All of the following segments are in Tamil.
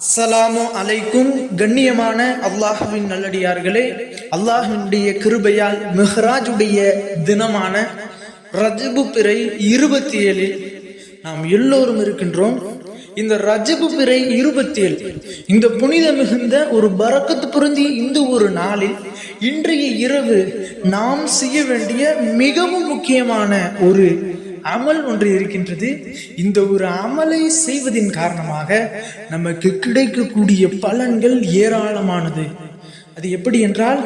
அஸ்ஸலாமு அலைக்கும் கண்ணியமான அல்லாஹுவின் நல்லடியார்களே அல்லாஹ்வினுடைய கிருபையால் மெஹராஜுடைய தினமான ரஜபு பிறை இருபத்தி ஏழில் நாம் எல்லோரும் இருக்கின்றோம். இந்த ரஜபு பிறை இருபத்தி ஏழு இந்த புனித மிகுந்த ஒரு பரக்கத்து பொருந்திய இந்த ஒரு நாளில் இன்றைய இரவு நாம் செய்ய வேண்டிய மிகவும் முக்கியமான ஒரு அமல் ஒன்று இருக்கின்றது. இந்த ஒரு அமலை செய்வதின் காரணமாக நமக்கு கிடைக்கக்கூடிய பலன்கள் ஏராளமானது. அது எப்படி என்றால்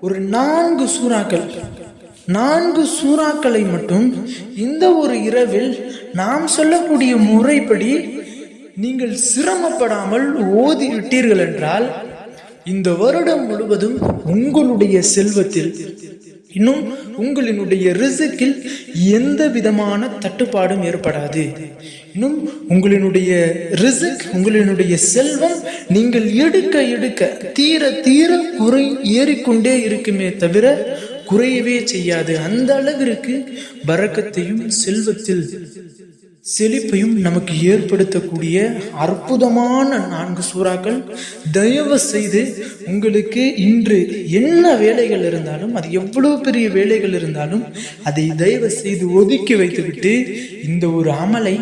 ஒரு நான்கு சூறாக்கள் நான்கு சூறாக்களை மட்டும் இந்த ஒரு இரவில் நாம் சொல்லக்கூடிய முறைப்படி நீங்கள் சிரமப்படாமல் ஓதி விட்டீர்கள் என்றால் இந்த வருடம் முழுவதும் உங்களுடைய செல்வத்தில் இன்னும் உங்களினுடைய ரிசுக்கில் எந்த விதமான தட்டுப்பாடும் ஏற்படாது. இன்னும் உங்களினுடைய ரிசுக் உங்களினுடைய செல்வம் நீங்கள் எடுக்க எடுக்க தீர தீர குறை ஏறிக்கொண்டே இருக்குமே தவிர குறையவே செய்யாது. அந்த அளவிற்கு பறக்கத்தையும் செல்வத்தில் செழிப்பையும் நமக்கு ஏற்படுத்தக்கூடிய அற்புதமான நான்கு சூறாக்கள் தயவு செய்து உங்களுக்கு இன்று என்ன வேலைகள் இருந்தாலும் அது எவ்வளவு பெரிய வேலைகள் இருந்தாலும் அதை தயவு செய்து ஒதுக்கி வைத்துவிட்டு இந்த ஒரு அமலை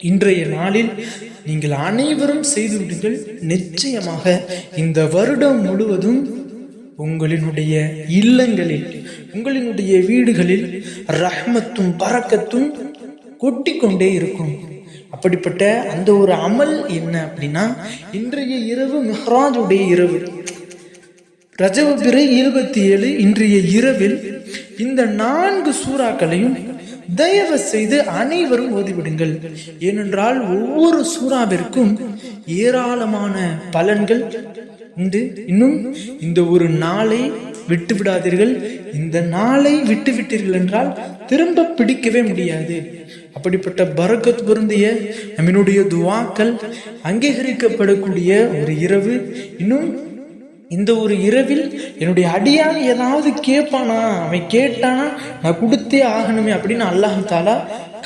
இன்றைய நாளில் நீங்கள் அனைவரும் செய்து விடுங்கள். நிச்சயமாக இந்த வருடம் முழுவதும் உங்களினுடைய இல்லங்களில் உங்களினுடைய வீடுகளில் ரஹ்மத்தும் பறக்கத்தும் கொட்டிக்கொண்டே இருக்கும். அப்படிப்பட்ட அந்த ஒரு அமல் என்ன அப்படின்னா இன்றைய இரவு மெஹ்ராஜுடைய இரவு. ரஜவ பிறை இருபத்தி ஏழு இன்றைய இரவில் இந்த நான்கு சூறாக்களையும் தயவு செய்து அனைவரும் ஓதிவிடுங்கள். ஏனென்றால் ஒவ்வொரு சூறாவிற்கும் ஏராளமான பலன்கள் உண்டு. இன்னும் இந்த ஒரு நாளை விட்டு விடாதீர்கள் இந்த நாளை விட்டு விட்டீர்கள் என்றால் திரும்ப பிடிக்கவே முடியாது. அப்படிப்பட்ட பரக்கத் பொருந்திய நம்மினுடைய துவாக்கள் அங்கீகரிக்கப்படக்கூடிய ஒரு இரவு. இன்னும் இந்த ஒரு இரவில் என்னுடைய அடியான் ஏதாவது கேட்பானா? அவன் கேட்டானா? நான் கொடுத்தே ஆகணுமே அப்படின்னு அல்லாஹாலா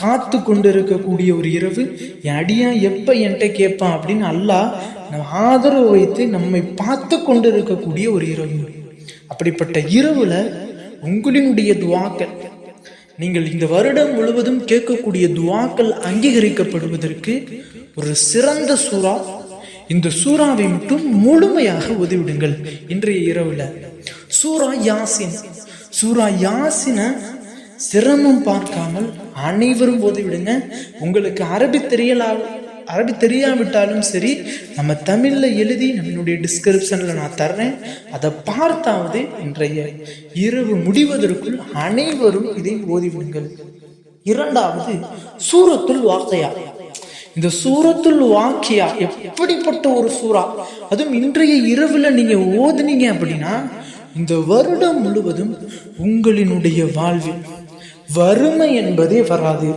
காத்து கொண்டு இருக்கக்கூடிய ஒரு இரவு. என் அடியான் எப்போ என்கிட்ட கேட்பான் அப்படின்னு அல்லாஹ் நம்ம ஆதரவு வைத்து நம்மை பார்த்து கொண்டு இருக்கக்கூடிய ஒரு இரவு. அப்படிப்பட்ட இரவுல உங்களினுடைய துவாக்கள் நீங்கள் இந்த வருடம் முழுவதும் கேட்கக்கூடிய துவாக்கள் அங்கீகரிக்கப்படுவதற்கு ஒரு சிறந்த சூறா. இந்த சூறாவை மட்டும் முழுமையாக உதவிடுங்கள் இன்றைய இரவுல. சூரா யாசின். சூரா யாசின சிரமம் பார்க்காமல் அனைவரும் உதவிடுங்க உங்களுக்கு அரபி தெரியலா அரபி தெரியாவிட்டாலும் சரி நம்ம தமிழ்ல எழுதி நம்மளுடைய டிஸ்கிரிப்ஷன்ல நான் தர்றேன். அதை பார்த்தாவது இன்றைய இரவு முடிவதற்குள் அனைவரும் இதை ஓதிவிடுங்கள். இரண்டாவது சூரத்துள் வார்த்தையா இந்த சூரத்துள் வாக்கியா எப்படிப்பட்ட ஒரு சூறா? அதுவும் இன்றைய இரவுல நீங்க ஓதுனீங்க அப்படின்னா இந்த வருடம் முழுவதும் உங்களினுடைய வாழ்வில் வறுமை என்பதே வராது.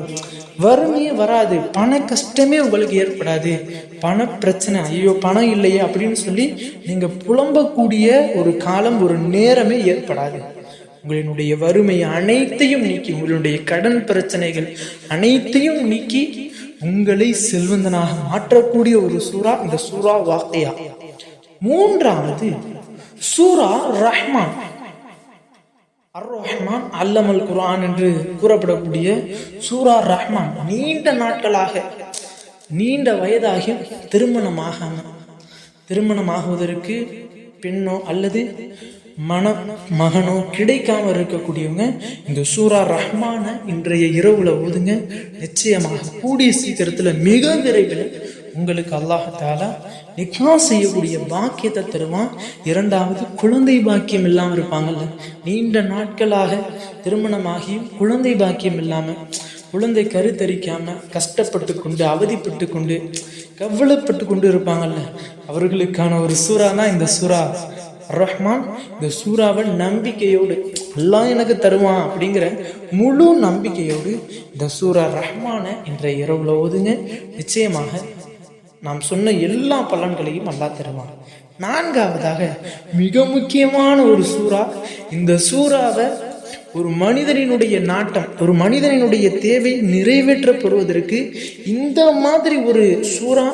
வறுமையே வராது. பண கஷ்டமே உங்களுக்கு ஏற்படாது. பண பிரச்சனை ஐயோ பணம் இல்லையே அப்படின்னு சொல்லி நீங்கள் புலம்பக்கூடிய ஒரு காலம் ஒரு நேரமே ஏற்படாது. உங்களினுடைய வறுமை அனைத்தையும் நீக்கி உங்களுடைய கடன் பிரச்சனைகள் அனைத்தையும் நீக்கி உங்களை செல்வந்தனாக மாற்றக்கூடிய ஒரு சூறா இந்த சூறா வாக்கையா. மூன்றாவது சூரா ரஹ்மான். அர் ரஹ்மான் அல்லமல் குரான் என்று கூறப்படக்கூடிய சூரா ரஹ்மான் நீண்ட நாட்களாக நீண்ட வயதாகியும் திருமணமாகாம திருமணமாகுவதற்கு பெண்ணோ அல்லது மன மகனோ கிடைக்காம இருக்கக்கூடியவங்க இந்த சூரா ரஹ்மான இன்றைய இரவுல ஓதுங்க. நிச்சயமாக கூடிய சீக்கிரத்துல மிக விரைவில் உங்களுக்கு அல்லாஹாலா நிக்கா செய்யக்கூடிய பாக்கியத்தை தருவான். இரண்டாவது குழந்தை பாக்கியம் இல்லாமல் இருப்பாங்கல்ல. நீண்ட நாட்களாக திருமணமாகியும் குழந்தை பாக்கியம் இல்லாமல் குழந்தை கருத்தரிக்காமல் கஷ்டப்பட்டு கொண்டு அவதிப்பட்டு கொண்டு கவலைப்பட்டு கொண்டு இருப்பாங்கல்ல. அவர்களுக்கான ஒரு சூறா தான் இந்த சூறா. ரஹ்மான் இந்த சூறாவை நம்பிக்கையோடு எல்லாம் எனக்கு தருவான் அப்படிங்கிற முழு நம்பிக்கையோடு இந்த சூறா ரஹ்மானை என்ற இரவில் ஓதுங்க. நிச்சயமாக நாம் சொன்ன எல்லா பலன்களையும் அல்லா தருவான். நான்காவதாக மிக முக்கியமான ஒரு சூறா இந்த சூறாவை ஒரு மனிதனினுடைய நாட்டம் ஒரு மனிதனினுடைய தேவை நிறைவேற்றப்படுவதற்கு இந்த மாதிரி ஒரு சூறா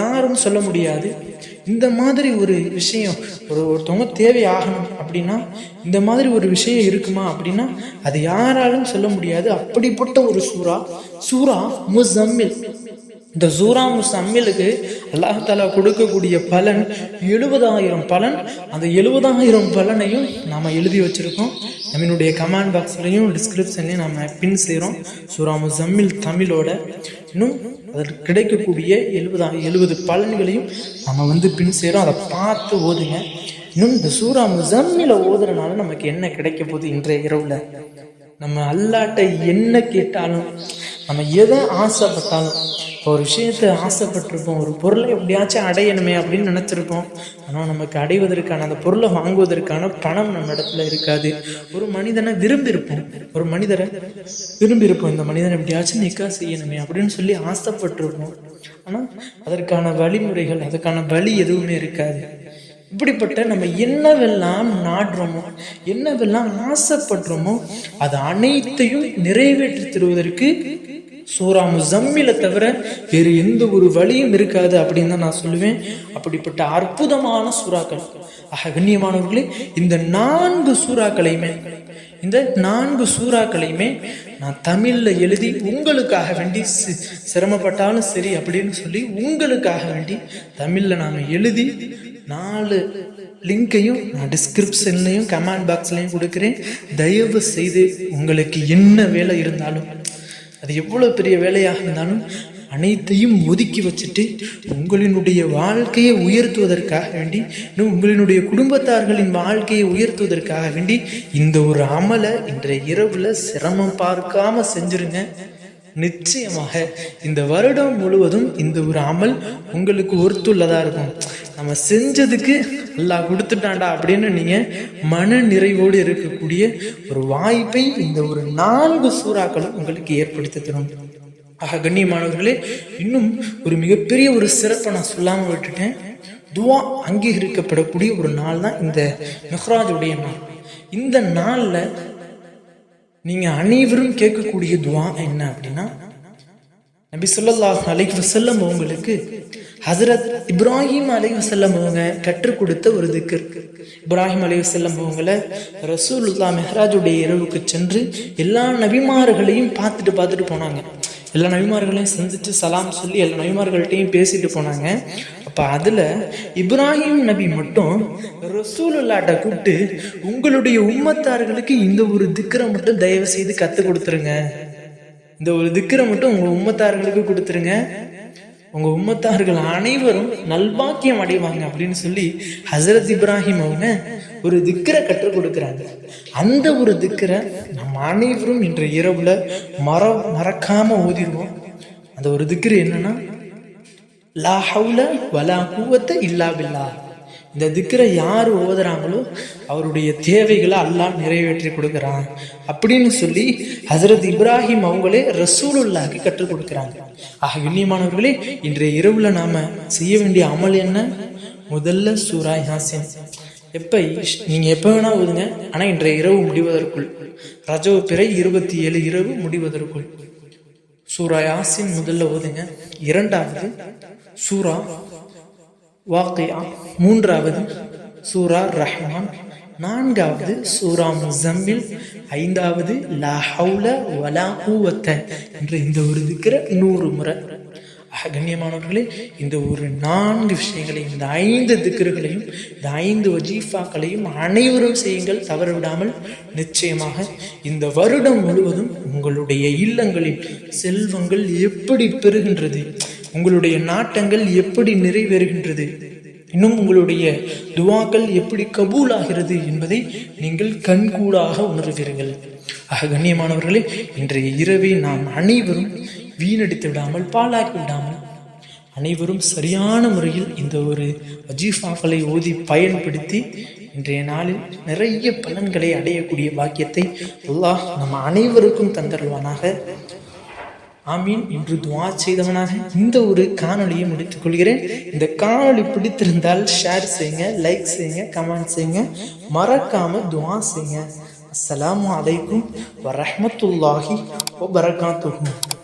யாரும் சொல்ல முடியாது. இந்த மாதிரி ஒரு விஷயம் ஒரு ஒருத்தவங்க தேவையாகணும் அப்படின்னா இந்த மாதிரி ஒரு விஷயம் இருக்குமா அப்படின்னா அது யாராலும் சொல்ல முடியாது. அப்படிப்பட்ட ஒரு சூறா சூறா முசம்மில். இந்த சூரா முசம்மிலுக்கு அல்லாஹாலா கொடுக்கக்கூடிய பலன் எழுபதாயிரம் பலன். அந்த எழுபதாயிரம் பலனையும் நாம் எழுதி வச்சுருக்கோம். நம்மளுடைய கமெண்ட் பாக்ஸ்லையும் டிஸ்கிரிப்ஷன்லையும் நம்ம பின் செய்கிறோம் சூரா முசம்மில் தமிழோட. இன்னும் அதில் கிடைக்கக்கூடிய எழுபதா எழுபது பலன்களையும் நம்ம வந்து பின் செய்கிறோம் அதை பார்த்து ஓதுங்க. இன்னும் இந்த சூரா முசம்மில ஓதுறனால நமக்கு என்ன கிடைக்க போகுது இன்றைய இரவில்? நம்ம அல்லாட்ட என்ன கேட்டாலும் நம்ம எதை ஆசைப்பட்டாலும் இப்போ ஒரு விஷயத்தை ஆசைப்பட்டிருப்போம் ஒரு பொருளை எப்படியாச்சும் அடையணுமே அப்படின்னு நினச்சிருப்போம். ஆனால் நமக்கு அடைவதற்கான அந்த பொருளை வாங்குவதற்கான பணம் நம்ம இடத்துல இருக்காது. ஒரு மனிதனை விரும்பியிருப்போம். ஒரு மனிதரை விரும்பியிருப்போம். இந்த மனிதனை எப்படியாச்சும் நிக்கா செய்யணுமே அப்படின்னு சொல்லி ஆசைப்பட்டிருப்போம். ஆனால் அதற்கான வழிமுறைகள் அதற்கான வழி எதுவுமே இருக்காது. இப்படிப்பட்ட நம்ம என்னவெல்லாம் நாடுறோமோ என்னவெல்லாம் ஆசைப்படுறோமோ அது அனைத்தையும் நிறைவேற்றி தருவதற்கு சூறா முசம்மில தவிர வேறு எந்த ஒரு வழியும் இருக்காது அப்படின்னு தான் நான் சொல்லுவேன். அப்படிப்பட்ட அற்புதமான சூறாக்கள். ஆக கண்ணியமானவர்களே இந்த நான்கு சூறாக்களையுமே இந்த நான்கு சூறாக்களையுமே நான் தமிழ்ல எழுதி உங்களுக்காக வேண்டி சிரமப்பட்டாலும் சரி அப்படின்னு சொல்லி உங்களுக்காக வேண்டி தமிழ்ல நாம எழுதி நாலு லிங்கையும் நான் டிஸ்கிரிப்ஷன்லையும் கமெண்ட் பாக்ஸ்லையும் கொடுக்குறேன். தயவு செய்து உங்களுக்கு என்ன வேலை இருந்தாலும் அது எவ்வளோ பெரிய வேலையாக இருந்தாலும் அனைத்தையும் ஒதுக்கி வச்சுட்டு உங்களினுடைய வாழ்க்கையை உயர்த்துவதற்காக வேண்டி இன்னும் உங்களினுடைய குடும்பத்தார்களின் வாழ்க்கையை உயர்த்துவதற்காக வேண்டி இந்த ஒரு அமலை இன்றைய இரவில் சிரமம் பார்க்காம செஞ்சிருங்க. நிச்சயமாக இந்த வருடம் முழுவதும் இந்த ஒரு அமல் உங்களுக்கு ஒருத்துள்ளதாக இருக்கும். நம்ம செஞ்சதுக்கு எல்லாம் கொடுத்துட்டாண்டா அப்படின்னு நீங்க மன நிறைவோடு இருக்கக்கூடிய ஒரு வாய்ப்பை இந்த ஒரு நான்கு சூறாக்களும் உங்களுக்கு ஏற்படுத்தி தரும். ஆக கண்ணியமானவர்களே இன்னும் ஒரு மிகப்பெரிய ஒரு சிறப்பை நான் சொல்லாம விட்டுட்டேன். துவா அங்கீகரிக்கப்படக்கூடிய ஒரு நாள் தான் இந்த மெஹ்ராஜுடைய நாள். இந்த நாளில் நீங்கள் அனைவரும் கேட்கக்கூடிய துவா என்ன அப்படின்னா நபி சொல்லல்லாஹ் அலைக் வசல்லம் அவங்களுக்கு ஹசரத் இப்ராஹிம் அலை வசல்லம் அவங்க கற்றுக் கொடுத்த ஒரு திக்கு இப்ராஹிம் அலை வசல்லம் அவங்கள ரசூலுல்லா மெஹராஜுடைய இரவுக்கு சென்று எல்லா நபிமார்களையும் பார்த்துட்டு பார்த்துட்டு போனாங்க. எல்லா நபிமார்களையும் சந்தித்து சலாம் சொல்லி எல்லா நபிமார்கள்ட்டையும் பேசிட்டு போனாங்க. அப்போ அதில் இப்ராஹிம் நபி மட்டும் ரசூலுல்லாட்ட கூப்பிட்டு உங்களுடைய உம்மத்தார்களுக்கு இந்த ஒரு திக்கரை மட்டும் தயவு செய்து கற்றுக் கொடுத்துருங்க. இந்த ஒரு திக்கரை மட்டும் உங்கள் உம்மத்தார்களுக்கு கொடுத்துருங்க. உங்க உம்மத்தார்கள் அனைவரும் நல்பாக்கியம் அடைவாங்க அப்படின்னு சொல்லி ஹசரத் இப்ராஹிம் அவங்க ஒரு திக்கரை கற்றுக் கொடுக்குறாங்க. அந்த ஒரு திக்கரை நம்ம அனைவரும் இன்று இரவுல மற மறக்காம ஓதிடுவோம். அந்த ஒரு திக்கர் என்னன்னா லா ஹவுல வலா கூவத்தை இல்லா பில்லா. இந்த திக்கரை யார் ஓதுறாங்களோ அவருடைய தேவைகளை அல்லாஹ் நிறைவேற்றி கொடுக்குறான். அப்படின்னு சொல்லி ஹசரத் இப்ராஹிம் அவங்களே ரசூலுல்லாக்கு கற்றுக் கொடுக்குறாங்க. ஆக கண்ணியமானவர்களே இன்றைய இரவுல நாம செய்ய வேண்டிய அமல் என்ன? முதல்ல சூரா யாசின். எப்போ நீங்கள் எப்போ வேணால் ஓதுங்க. ஆனால் இன்றைய இரவு முடிவதற்குள். ரஜவ பிறை இருபத்தி ஏழு இரவு முடிவதற்குள். சூரா யாசின் முதல்ல ஓதுங்க. இரண்டாவது சூரா வாக்கையா. மூன்றாவது சூரா ரஹ்மான். நான்காவது சூரா முசம்மில். ஐந்தாவது லா ஹவுல வலா கூவத்த என்று இந்த ஒரு இருக்கிற நூறு முறை. கண்ணியமானவர்களே இந்த ஒரு நான்கு விஷயங்களையும் இந்த ஐந்து திக்கர்களையும் இந்த ஐந்து வஜீஃபாக்களையும் அனைவரும் செய்யுங்கள் தவறவிடாமல் நிச்சயமாக இந்த வருடம் முழுவதும் உங்களுடைய இல்லங்களில் செல்வங்கள் எப்படி பெறுகின்றது? உங்களுடைய நாட்டங்கள் எப்படி நிறைவேறுகின்றது? இன்னும் உங்களுடைய துவாக்கள் எப்படி கபூல் ஆகிறது என்பதை நீங்கள் கண்கூடாக உணர்வீர்கள். ஆக கண்ணியமானவர்களே இன்றைய இரவை நாம் அனைவரும் வீணடித்து விடாமல் பாழாக்கி விடாமல் அனைவரும் சரியான முறையில் இந்த ஒரு அஜீஃபாக்களை ஓதி பயன்படுத்தி இன்றைய நாளில் நிறைய பலன்களை அடையக்கூடிய பாக்கியத்தை அல்லாஹ் நம்ம அனைவருக்கும் தந்தருவானாக ஆமீன். என்று துவா செய்தவனாக இந்த ஒரு காணொலியை முடித்துக் கொள்கிறேன். இந்த காணொலி பிடித்திருந்தால் ஷேர் செய்யுங்க லைக் செய்யுங்க கமெண்ட் செய்யுங்க. மறக்காம துவா செய்யுங்க. அஸ்லாம் வலைக்கும் வரமத்துல்லாஹி வபரகாத்துக்கும்